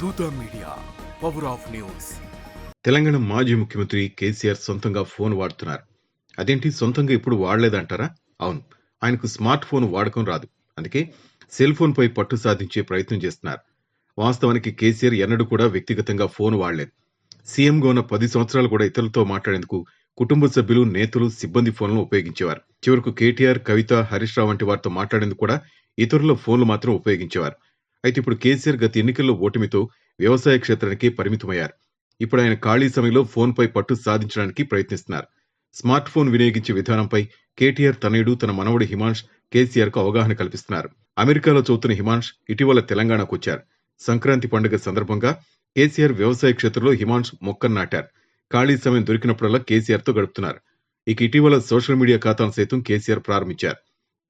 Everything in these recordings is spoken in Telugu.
Dootha media power of news Telangana మాజీ ముఖ్యమంత్రి కేసీఆర్ సొంతంగా ఫోన్ వాడుతున్నారు. అదేంటి సొంతంగా ఇప్పుడు వాడలేదంటారా? అవును ఆయనకు స్మార్ట్ ఫోన్ వాడకం రాదు. అందుకే సెల్ ఫోన్ పై పట్టు సాధించే ప్రయత్నం చేస్తున్నారు. వాస్తవానికి కేసీఆర్ ఎన్నడూ కూడా వ్యక్తిగతంగా ఫోన్ వాడలేదు. సీఎంగా ఉన్న పది సంవత్సరాలు కూడా ఇతరులతో మాట్లాడేందుకు కుటుంబ సభ్యులు నేతలు సిబ్బంది ఫోన్లను ఉపయోగించేవారు. చివరకు కేటీఆర్ కవిత హరీష్ రావు వంటి వారితో మాట్లాడేందుకు కూడా ఇతరుల ఫోన్లు మాత్రం ఉపయోగించేవారు. అయితే ఇప్పుడు కేసీఆర్ గత ఎన్నికల్లో ఓటమితో వ్యవసాయ క్షేత్రానికి పరిమితమయ్యారు. ఇప్పుడు ఆయన ఖాళీ సమయంలో ఫోన్పై పట్టు సాధించడానికి ప్రయత్నిస్తున్నారు. స్మార్ట్ ఫోన్ వినియోగించే విధానంపై కేటీఆర్ తనయుడు తన మనవడు హిమాంష్ కేసీఆర్కు అవగాహన కల్పిస్తున్నారు. అమెరికాలో చదువుతున్న హిమాంష్ ఇటీవల తెలంగాణకు వచ్చారు. సంక్రాంతి పండుగ సందర్భంగా కేసీఆర్ వ్యవసాయ క్షేత్రంలో హిమాంష్ మొక్కను నాటారు. ఖాళీ సమయం దొరికినప్పుడల్లా కేసీఆర్తో గడుపుతున్నారు. ఇక ఇటీవల సోషల్ మీడియా ఖాతాను సైతం కేసీఆర్ ప్రారంభించారు.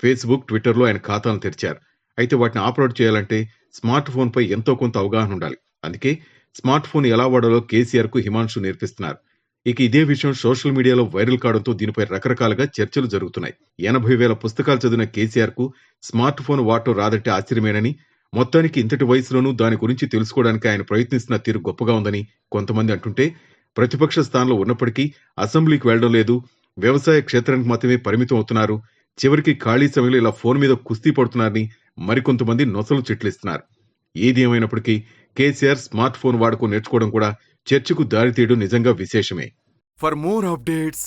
ఫేస్బుక్ ట్విట్టర్లో ఆయన ఖాతాను తెరిచారు. అయితే వాటిని ఆపరేట్ చేయాలంటే స్మార్ట్ ఫోన్ పై ఎంతో కొంత అవగాహన ఉండాలి. అందుకే స్మార్ట్ ఫోన్ ఎలా వాడాలో కేసీఆర్కు హిమాంశు నేర్పిస్తున్నారు. ఇక ఇదే విషయం సోషల్ మీడియాలో వైరల్ కావడంతో దీనిపై రకరకాలుగా చర్చలు జరుగుతున్నాయి. ఎనభై వేల పుస్తకాలు చదివిన కేసీఆర్కు స్మార్ట్ ఫోన్ వాడటం రాదంటే ఆశ్చర్యమేనని మొత్తానికి ఇంతటి వయసులోనూ దాని గురించి తెలుసుకోవడానికి ఆయన ప్రయత్నిస్తున్న తీరు గొప్పగా ఉందని కొంతమంది అంటుంటే ప్రతిపక్ష స్థానంలో ఉన్నప్పటికీ అసెంబ్లీకి వెళ్ళడం లేదు వ్యవసాయ క్షేత్రానికి మాత్రమే పరిమితం అవుతున్నారు చివరికి ఖాళీ సమయంలో ఇలా ఫోన్ మీద కుస్తీ పడుతున్నారని మరికొంతమంది నొసలు చెట్లిస్తున్నారు. ఏది ఏమైనప్పటికీ కేసీఆర్ స్మార్ట్ ఫోన్ వాడుకో నేర్చుకోవడం కూడా చర్చకు దారితీయడం నిజంగా విశేషమే. For more updates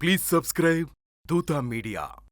please subscribe Dootha media